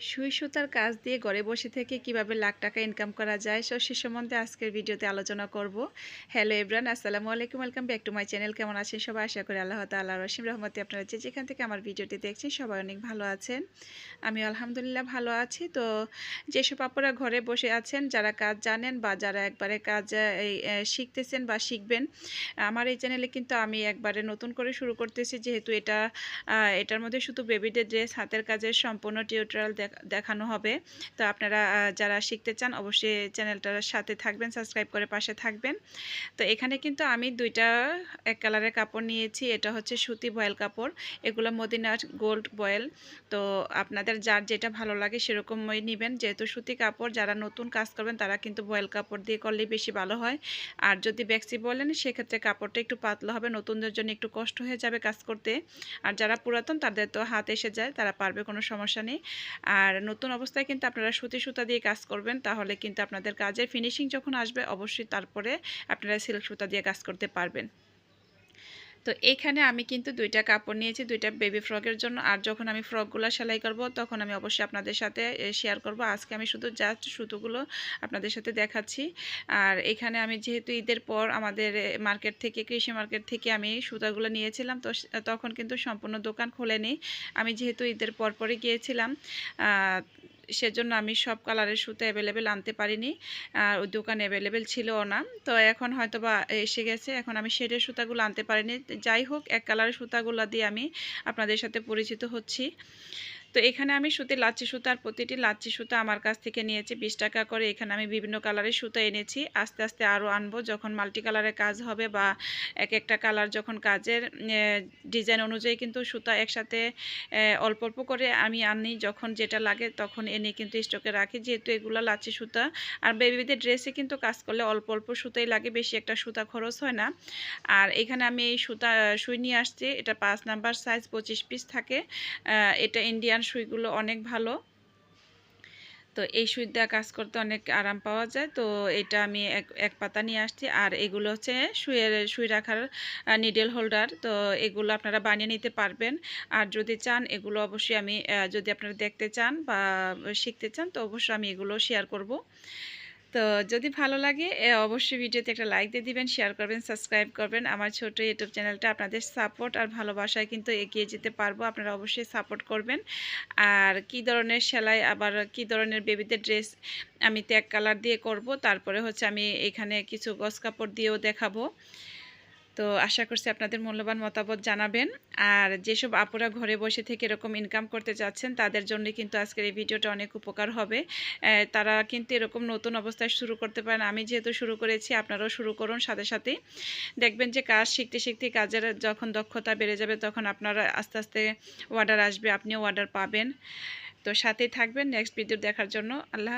সুই সুতার কাজ দিয়ে ঘরে বসে থেকে কীভাবে লাখ টাকা ইনকাম করা যায়, সো সে সম্বন্ধে আজকের ভিডিওতে আলোচনা করব। হ্যালো এব্রান আসসালামু আলাইকুম welcome back to my channel কেমন আছেন সবাই? আশা করি আল্লাহ তাল্লাহ রসিম রহমতে আপনারা যে যেখান থেকে আমার ভিডিওটি দেখছেন সবাই অনেক ভালো আছেন। আমি আলহামদুলিল্লাহ ভালো আছি। তো যেসব আপুরা ঘরে বসে আছেন, যারা কাজ জানেন বা যারা একবারে কাজ শিখতেছেন বা শিখবেন, আমার এই চ্যানেলে কিন্তু আমি একবারে নতুন করে শুরু করতেছি। যেহেতু এটা এটার মধ্যে শুধু বেবিদের ড্রেস হাতের কাজের সম্পূর্ণ টিউটোরিয়াল দেখানো হবে। তো আপনারা যারা শিখতে চান অবশ্যই চ্যানেলটার সাথে থাকবেন, সাবস্ক্রাইব করে পাশে থাকবেন। তো এখানে কিন্তু আমি দুইটা, এক কালারের কাপড় নিয়েছি, এটা হচ্ছে সুতি বয়েল কাপড়। এগুলো মদিনার গোল্ড বয়েল। তো আপনাদের যার যেটা ভালো লাগে সেরকমই নেবেন। যেহেতু সুতি কাপড়, যারা নতুন কাজ করবেন, তারা কিন্তু বয়েল কাপড় দিয়ে করলে বেশি ভালো হয়। আর যদি ব্যাক্সি বলেন, সেক্ষেত্রে কাপড়টা একটু পাতলা হবে, নতুনদের জন্য একটু কষ্ট হয়ে যাবে কাজ করতে। আর যারা পুরাতন, তাদের তো হাত এসে যায়, তারা পারবে, কোনো সমস্যা নেই। আর নতুন অবস্থায় কিন্তু আপনারা সুতি সুতা দিয়ে কাজ করবেন, তাহলে কিন্তু আপনাদের কাজের ফিনিশিং যখন আসবে, অবশ্যই তারপরে আপনারা সিল্ক সুতা দিয়ে কাজ করতে পারবেন। তো এইখানে আমি কিন্তু দুইটা কাপড় নিয়েছি, দুইটা বেবি ফ্রকের জন্য। আর যখন আমি ফ্রকগুলো সেলাই করব, তখন আমি অবশ্যই আপনাদের সাথে শেয়ার করব। আজকে আমি শুধু জাস্ট সুতোগুলো আপনাদের সাথে দেখাচ্ছি। আর এখানে আমি যেহেতু ঈদের পর আমাদের মার্কেট থেকে, কৃষি মার্কেট থেকে আমি সুতাগুলো নিয়েছিলাম, তো তখন কিন্তু সম্পূর্ণ দোকান খোলেনি। আমি যেহেতু ঈদের পর পরে গিয়েছিলাম সেজন্য আমি সব কালারের সুতো অ্যাভেলেবেল আনতে পারিনি ওই দোকানে অ্যাভেলেবেল ছিল না। তো এখন হয়তো বা এসে গেছে, এখন আমি শেডের সুতাগুলো আনতে পারিনি। যাই হোক, এক কালারের সুতাগুলো দিয়ে আমি আপনাদের সাথে পরিচিত হচ্ছি। তো এখানে আমি সুতির লাচ্ছি সুতার প্রতিটি লাচ্ছি সুতা আমার কাছ থেকে নিয়েছি, বিশ টাকা করে। এখানে আমি বিভিন্ন কালারের সুতা এনেছি। আস্তে আস্তে আরও আনব যখন মাল্টি কালারের কাজ হবে বা এক একটা কালার যখন কাজের ডিজাইন অনুযায়ী কিন্তু সুতা একসাথে অল্প অল্প করে আমি আনি। যখন যেটা লাগে তখন এনে কিন্তু স্টকে রাখি। যেহেতু এগুলো লাচ্ছি সুতা, আর বেবিদের ড্রেসে কিন্তু কাজ করলে অল্প অল্প সুতাই লাগে, বেশি একটা সুতা খরচ হয় না। আর এখানে আমি এই সুতা সুই নিয়ে আসছি। এটা পাঁচ নাম্বার সাইজ পঁচিশ পিস থাকে। এটা ইন্ডিয়ান সুইগুলো অনেক ভালো। তো এই সুই দিয়ে কাজ করতে অনেক আরাম পাওয়া যায়। তো এটা আমি এক এক পাতা নিয়ে আসছি। আর এগুলো হচ্ছে সুইয়ের সুই রাখার নিডেল হোল্ডার তো এগুলো আপনারা বানিয়ে নিতে পারবেন। আর যদি চান, এগুলো অবশ্যই আমি যদি আপনারা দেখতে চান বা শিখতে চান, তো অবশ্যই আমি এগুলো শেয়ার করব। তো যদি ভালো লাগে অবশ্যই ভিডিওতে একটা লাইক দিয়ে দিবেন শেয়ার করবেন সাবস্ক্রাইব করবেন। আমার ছোট ইউটিউব চ্যানেলটা আপনাদের সাপোর্ট আর ভালোবাসায় কিন্তু এগিয়ে যেতে পারব। আপনারা অবশ্যই সাপোর্ট করবেন। আর কি ধরনের সেলাই, আবার কি ধরনের বেবিদের ড্রেস আমি ত্যাগ কালার দিয়ে করব, তারপরে হচ্ছে আমি এখানে কিছু গস কাপড় দিয়েও দেখাবো। তো আশা করছি আপনাদের মূল্যবান মতামত জানাবেন। আর যেসব আপুরা ঘরে বসে থেকে এরকম ইনকাম করতে যাচ্ছেন তাদের জন্য কিন্তু আজকের এই ভিডিওটা অনেক উপকার হবে। তারা কিন্তু এরকম নতুন অবস্থায় শুরু করতে পারেন। আমি যেহেতু শুরু করেছি, আপনারাও শুরু করুন সাথে সাথে দেখবেন যে কাজ শিখতে শিখতে কাজের যখন দক্ষতা বেড়ে যাবে, তখন আপনারা আস্তে আস্তে অর্ডার আসবে, আপনিও অর্ডার পাবেন। তো সাথেই থাকবেন। নেক্সট ভিডিও দেখার জন্য আল্লাহ